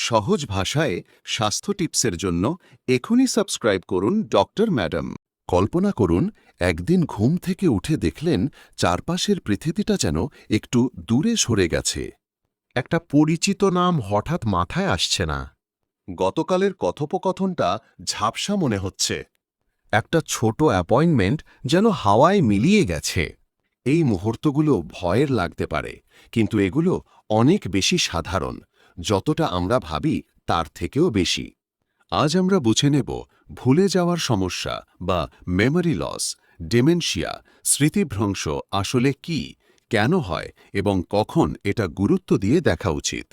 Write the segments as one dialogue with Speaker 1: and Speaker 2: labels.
Speaker 1: সহজ ভাষায় স্বাস্থ্য টিপসের জন্য এখনই সাবস্ক্রাইব করুন ডক্টর ম্যাডাম। কল্পনা করুন, একদিন ঘুম থেকে উঠে দেখলেন চারপাশের পৃথিবীটা যেন একটু দূরে সরে গেছে।
Speaker 2: একটা পরিচিত নাম হঠাৎ মাথায় আসছে না।
Speaker 1: গতকালের কথোপকথনটা ঝাপসা মনে হচ্ছে।
Speaker 2: একটা ছোট অ্যাপয়েন্টমেন্ট যেন হাওয়ায় মিলিয়ে গেছে।
Speaker 1: এই মুহূর্তগুলো ভয়ের লাগতে পারে, কিন্তু এগুলো অনেক বেশি সাধারণ। যতটা আমরা ভাবি, তার থেকেও বেশি। আজ আমরা বুঝে নেব ভুলে যাওয়ার সমস্যা বা মেমরি লস ডেমেনশিয়া স্মৃতিভ্রংশ আসলে কি, কেন হয় এবং কখন এটা গুরুত্ব দিয়ে দেখা উচিত।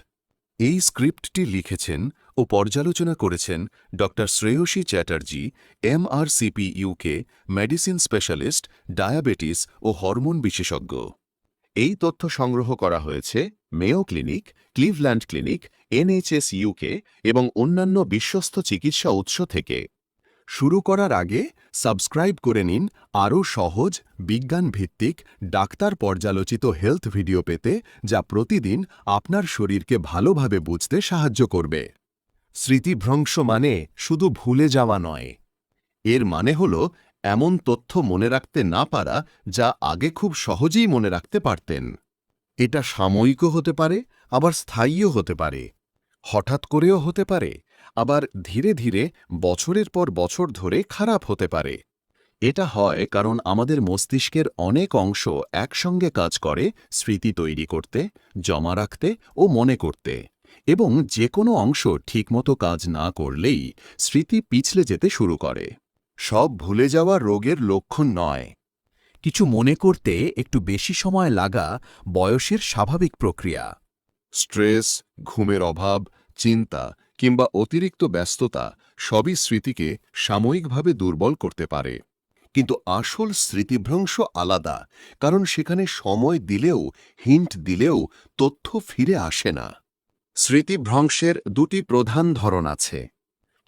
Speaker 1: এই স্ক্রিপ্টটি লিখেছেন ও পর্যালোচনা করেছেন ড. Shreyasi Chatterjee MRCP UK medicine specialist, diabetes ও হরমোন বিশেষজ্ঞ। এই তথ্য সংগ্রহ করা হয়েছে Mayo clinic Cleveland clinic NHS UK এবং অন্যান্য বিশ্বস্ত চিকিৎসা উৎস থেকে। শুরু করার আগে সাবস্ক্রাইব করে নিন আরও সহজ, বিজ্ঞানভিত্তিক, ডাক্তার পর্যালোচিত হেলথ ভিডিও পেতে যা প্রতিদিন আপনার শরীরকে ভালোভাবে বুঝতে সাহায্য করবে। স্মৃতিভ্রংশ মানে শুধু ভুলে যাওয়া নয়। এর মানে হল এমন তথ্য মনে রাখতে না পারা যা আগে খুব সহজেই মনে রাখতে পারতেন। এটা সাময়িকও হতে পারে, আবার স্থায়ীও হতে পারে। হঠাৎ করেও হতে পারে, আবার ধীরে ধীরে বছরের পর বছর ধরে খারাপ হতে পারে। এটা হয় কারণ আমাদের মস্তিষ্কের অনেক অংশ একসঙ্গে কাজ করে স্মৃতি তৈরি করতে, জমা রাখতে ও মনে করতে। এবং যে কোনো অংশ ঠিকমতো কাজ না করলেই স্মৃতি পিছলে যেতে শুরু করে। সব ভুলে যাওয়া রোগের লক্ষণ নয়।
Speaker 2: কিছু মনে করতে একটু বেশি সময় লাগা বয়সের স্বাভাবিক প্রক্রিয়া।
Speaker 1: স্ট্রেস ঘুমের অভাব চিন্তা কিংবা অতিরিক্ত ব্যস্ততা সবই স্মৃতিকে সাময়িকভাবে দুর্বল করতে পারে। কিন্তু আসল স্মৃতিভ্রংশ আলাদা কারণ সেখানে সময় দিলেও হিন্ট দিলেও তথ্য ফিরে আসে না। স্মৃতিভ্রংশের দুটি প্রধান ধরন আছে।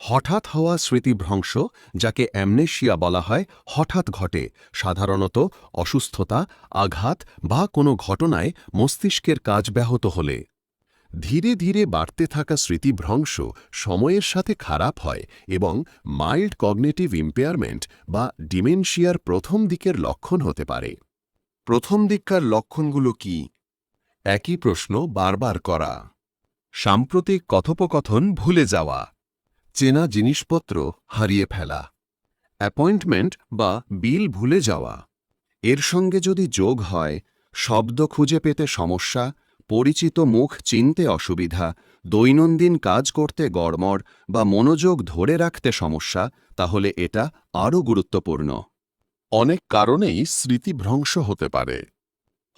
Speaker 1: হঠাৎ হওয়া স্মৃতিভ্রংশ, যাকে অ্যামনেশিয়া বলা হয়, হঠাৎ ঘটে। সাধারণত অসুস্থতা, আঘাত বা কোনো ঘটনায় মস্তিষ্কের কাজ ব্যাহত হলে। ধীরে ধীরে বাড়তে থাকা স্মৃতিভ্রংশ সময়ের সাথে খারাপ হয় এবং মাইল্ড কগনেটিভ ইম্পেয়ারমেন্ট বা ডিমেনশিয়ার প্রথম দিকের লক্ষণ হতে পারে। প্রথম দিককার লক্ষণগুলো কি? একই প্রশ্ন বারবার করা। সাম্প্রতিক কথোপকথন ভুলে যাওয়া। চেনা জিনিসপত্র হারিয়ে ফেলা। অ্যাপয়েন্টমেন্ট বা বিল ভুলে যাওয়া। এর সঙ্গে যদি যোগ হয়, শব্দ খুঁজে পেতে সমস্যা, পরিচিত মুখ চিনতে অসুবিধা, দৈনন্দিন কাজ করতে গড়মড় বা মনোযোগ ধরে রাখতে সমস্যা, তাহলে এটা আরও গুরুত্বপূর্ণ। অনেক কারণেই স্মৃতিভ্রংশ হতে পারে।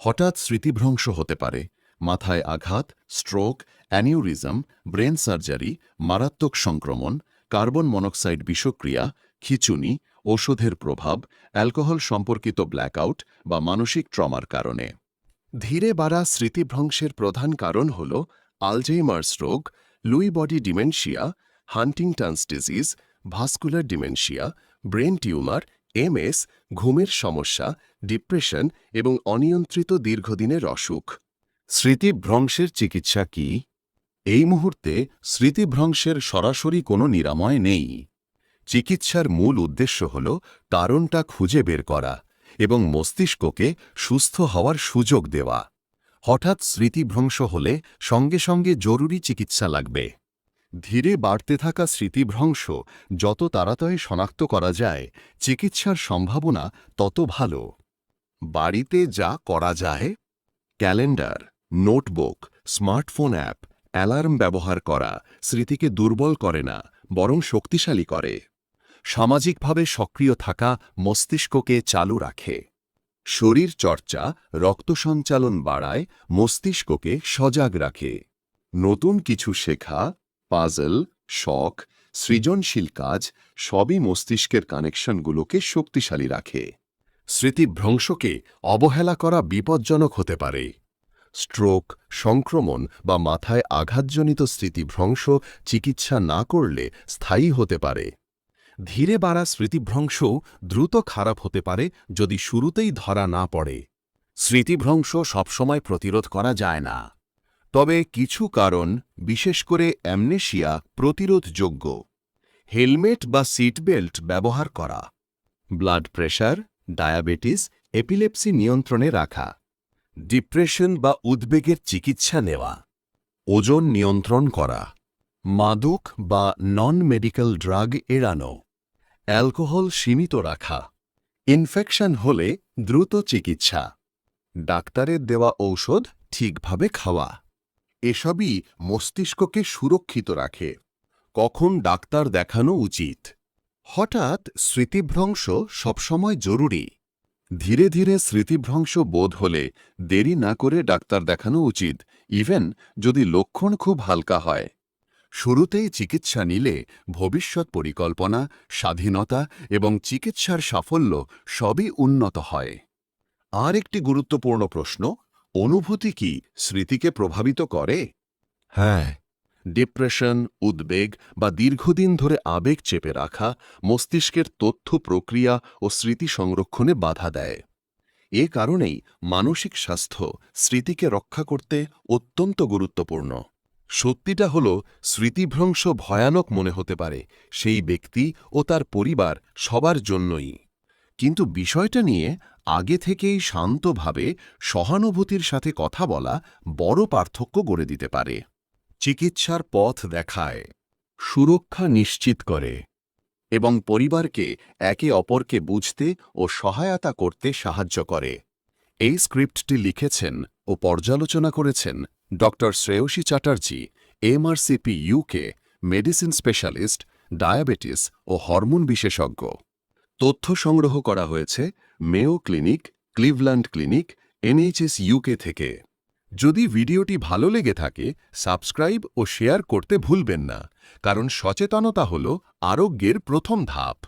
Speaker 1: হঠাৎ স্মৃতিভ্রংশ হতে পারে। মাথায় আঘাত স্ট্রোক অ্যানিউরিজম ব্রেন সার্জারি মারাত্মক সংক্রমণ কার্বন মনোক্সাইড বিষক্রিয়া, খিচুনি ওষুধের প্রভাব অ্যালকোহল সম্পর্কিত ব্ল্যাকআউট বা মানসিক ট্রমার কারণে। ধীরে বাড়া স্মৃতিভ্রংশের প্রধান কারণ হল আলজেইমার্স রোগ, Lewy body dementia, Huntington's disease, vascular dementia, brain tumour MS ঘুমের সমস্যা, ডিপ্রেশন এবং অনিয়ন্ত্রিত দীর্ঘদিনের অসুখ। স্মৃতিভ্রংশের চিকিৎসা কি? এই মুহূর্তে স্মৃতিভ্রংশের সরাসরি কোনো নিরাময় নেই। চিকিৎসার মূল উদ্দেশ্য হল কারণটা খুঁজে বের করা এবং মস্তিষ্ককে সুস্থ হওয়ার সুযোগ দেওয়া। হঠাৎ স্মৃতিভ্রংশ হলে সঙ্গে সঙ্গে জরুরি চিকিৎসা লাগবে। ধীরে বাড়তে থাকা স্মৃতিভ্রংশ যত তাড়াতাড়ি শনাক্ত করা যায়, চিকিৎসার সম্ভাবনা তত ভালো। বাড়িতে যা করা যায়। Calendar notebook, smartphone app, alarm ব্যবহার করা স্মৃতিকে দুর্বল করে না, বরং শক্তিশালী করে। সামাজিকভাবে সক্রিয় থাকা মস্তিষ্ককে চালু রাখে। শরীর চর্চা, রক্ত সঞ্চালন বাড়ায়, মস্তিষ্ককে সজাগ রাখে। নতুন কিছু শেখা, পাজল, শখ, সৃজনশীল কাজ, সবই মস্তিষ্কের কানেকশনগুলোকে শক্তিশালী রাখে। স্মৃতিভ্রংশকে অবহেলা করা বিপজ্জনক হতে পারে। স্ট্রোক, সংক্রমণ বা মাথায় আঘাতজনিত স্মৃতিভ্রংশ চিকিৎসা না করলে স্থায়ী হতে পারে। ধীরে বাড়া স্মৃতিভ্রংশ দ্রুত খারাপ হতে পারে যদি শুরুতেই ধরা না পড়ে। স্মৃতিভ্রংশ সবসময় প্রতিরোধ করা যায় না। তবে কিছু কারণ, বিশেষ করে অ্যামনেশিয়া, প্রতিরোধযোগ্য। হেলমেট বা সিট বেল্ট ব্যবহার করা। ব্লাড প্রেশার, ডায়াবেটিস, এপিলেপসি নিয়ন্ত্রণে রাখা। ডিপ্রেশন বা উদ্বেগের চিকিৎসা নেওয়া, ওজন নিয়ন্ত্রণ করা, মাদক বা নন মেডিকেল ড্রাগ এড়ানো, অ্যালকোহল সীমিত রাখা, ইনফেকশন হলে দ্রুত চিকিৎসা, ডাক্তারের দেওয়া ঔষধ ঠিকভাবে খাওয়া, এসবই মস্তিষ্ককে সুরক্ষিত রাখে, কখন ডাক্তার দেখানো উচিত। হঠাৎ স্মৃতিভ্রংশ সবসময় জরুরি। ধীরে ধীরে স্মৃতিভ্রংশ বোধ হলে দেরি না করে ডাক্তার দেখানো উচিত, ইভেন যদি লক্ষণ খুব হালকা হয়। শুরুতেই চিকিৎসা নিলে ভবিষ্যৎ পরিকল্পনা, স্বাধীনতা এবং চিকিৎসার সাফল্য সবই উন্নত হয়। আর একটি গুরুত্বপূর্ণ প্রশ্ন, অনুভূতি কি স্মৃতিকে প্রভাবিত করে? হ্যাঁ ডিপ্রেশন, উদ্বেগ বা দীর্ঘদিন ধরে আবেগ চেপে রাখা মস্তিষ্কের তথ্য প্রক্রিয়া ও স্মৃতি সংরক্ষণে বাধা দেয়। এ কারণেই মানসিক স্বাস্থ্য স্মৃতিকে রক্ষা করতে অত্যন্ত গুরুত্বপূর্ণ। সত্যিটা হল, স্মৃতিভ্রংশ ভয়ানক মনে হতে পারে, সেই ব্যক্তি ও তার পরিবার সবার জন্যই। কিন্তু বিষয়টা নিয়ে আগে থেকেই শান্তভাবে সহানুভূতির সাথে কথা বলা বড় পার্থক্য গড়ে দিতে পারে। চিকিৎসার পথ দেখায়, সুরক্ষা নিশ্চিত করে এবং পরিবারকে একে অপরকে বুঝতে ও সহায়তা করতে সাহায্য করে। এই স্ক্রিপ্টটি লিখেছেন ও পর্যালোচনা করেছেন ড. Shreyasi Chatterjee, MRCP UK medicine specialist, diabetes ও হরমোন বিশেষজ্ঞ। তথ্য সংগ্রহ করা হয়েছে Mayo clinic, Cleveland clinic, NHS UK থেকে। যদি ভিডিওটি ভালো লেগে থাকে, সাবস্ক্রাইব ও শেয়ার করতে ভুলবেন না, কারণ সচেতনতা হল আরোগ্যের প্রথম ধাপ।